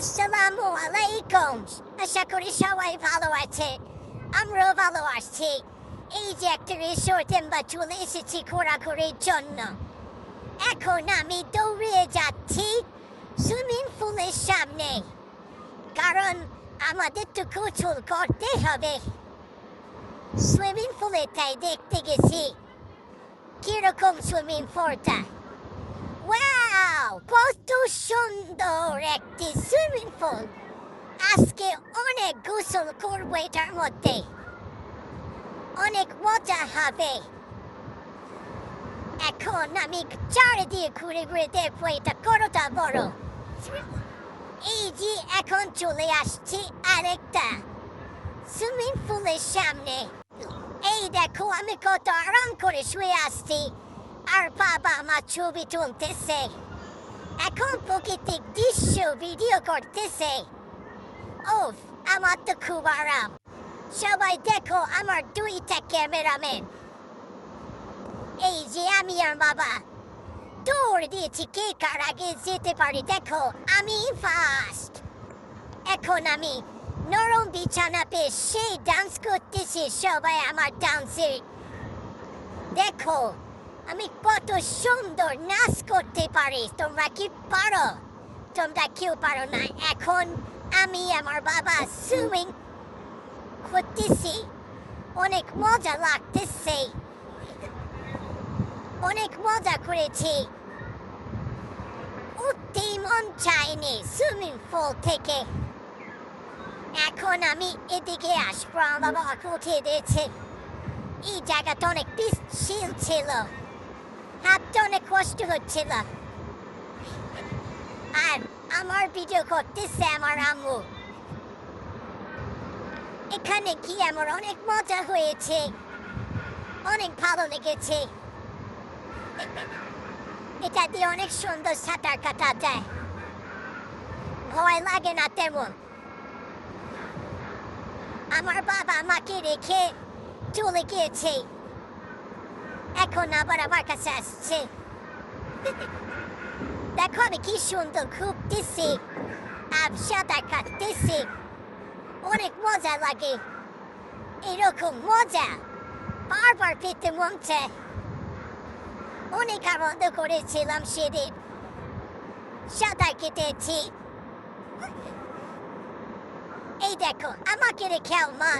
আসসালামু আলাইকুম আশা করি সবাই ভালো আছে আমরাও ভালো আছি এই যে একটা রিসোর্টে আমরা চলে এসেছি ঘোরাঘুরির জন্য এখন আমি দৌড়িয়ে যাচ্ছি সুইমিং পুলের সামনে কারণ আমাদের তো গোসল করতে হবে সুইমিং পুলে তাই দেখতে গেছি কীরকম সুইমিং পুলটা কত সুন্দর একটি সুইমিং পুল আজকে অনেক গোসল করব এটার মধ্যে অনেক মজা হবে এখন আমি চারিদিকে ঘুরে ঘুরে দেখব এটা কতটা বড় এই যে এখন চলে আসছি আরেকটা সুইমিং পুলের সামনে এই দেখো আমি কত আরাম করে শুয়ে আসছি আর বাবা আমার ছবি তুলতেছে এখন প্রকৃতিক দৃশ্য ভিডিও করতেছে। ও আমার তো খুব আরাম। সবাই দেখো আমার দুইটা ক্যামেরাম্যান। এই যে আমি আর বাবা। দৌড় দিয়েছি কে কার আগে যেতে পারি, দেখো, আমি ফার্স্ট এখন আমি নরম বিছানা পেয়ে সেই ডান্স করতেছি, সবাই আমার ডান্সে দেখো আমি কত সুন্দর নাচ করতে পারি, তোমরা কি পারো? তোমরা কেউ পারো না। এখন আমি আমার বাবা সুইমিং করতেছি। অনেক মজা লাগতেছে। অনেক মজা করেছি। উঠতে মন চাইনি সুইমিং পুল থেকে। এখন আমি এদিকে আসব। আমার বাবাকে উঠিয়ে দিয়েছে। এই জায়গাটা অনেক পিচ্ছিল ছিল। হাঁটতে অনেক কষ্ট হচ্ছিল। আর আমার ভিডিও করতেছে আমার আম্মু। এখানে কি আমার অনেক মজা হয়েছে? অনেক ভালো লেগেছে। এটা দিয়ে অনেক সুন্দর সাঁতার কাটা যায়। ভয় লাগে না তেমন। আমার বাবা আমাকে রেখে চলে গিয়েছে। এখন আবার আমার কাছে আসছে। দেখো আমি কি সুন্দর ঘুরতেছি সাঁতার কাটতেছি অনেক মজা লাগে। এরকম মজা বারবার পেতে মন চায়। অনেক আনন্দ করেছিলাম সেদিন। সাঁতার কেটেছি। এই দেখো, আমাকে রেখেও মা।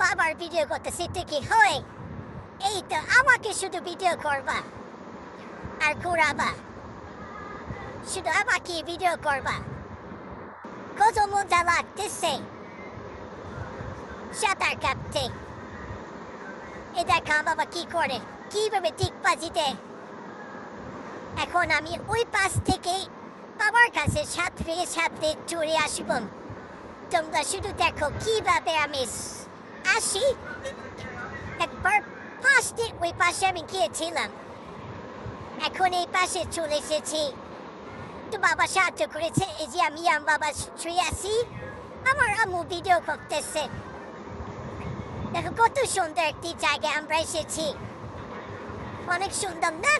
বাবার ভিডিও করতেছি কি হয়? এই তো আমাকে শুধু ভিডিও করবা। আর ঘুরাবা। শুধু আমাকে ভিডিও করবা। কত মজা লাগতেছে। সাঁতার কাটতে। এ দেখা বাবা কি করে, কীভাবে ঠিক বাজিতে। এখন আমি ওই পাশ থেকে বাবার কাছে সাঁতরে সাঁতরে চড়ে আসব। তোমরা শুধু দেখো কীভাবে আমি আসি। একবার ফার্স্টে ওই পাশে আমি গিয়েছিলাম এখন এই পাশে চলে এসেছি তো বাবা সাহায্য করেছে এই যে আমি আম বাবা শুয়ে আছি আমার আম্মু ভিডিও করতেছে দেখো কত সুন্দর একটি জায়গায় আমরা এসেছি অনেক সুন্দর না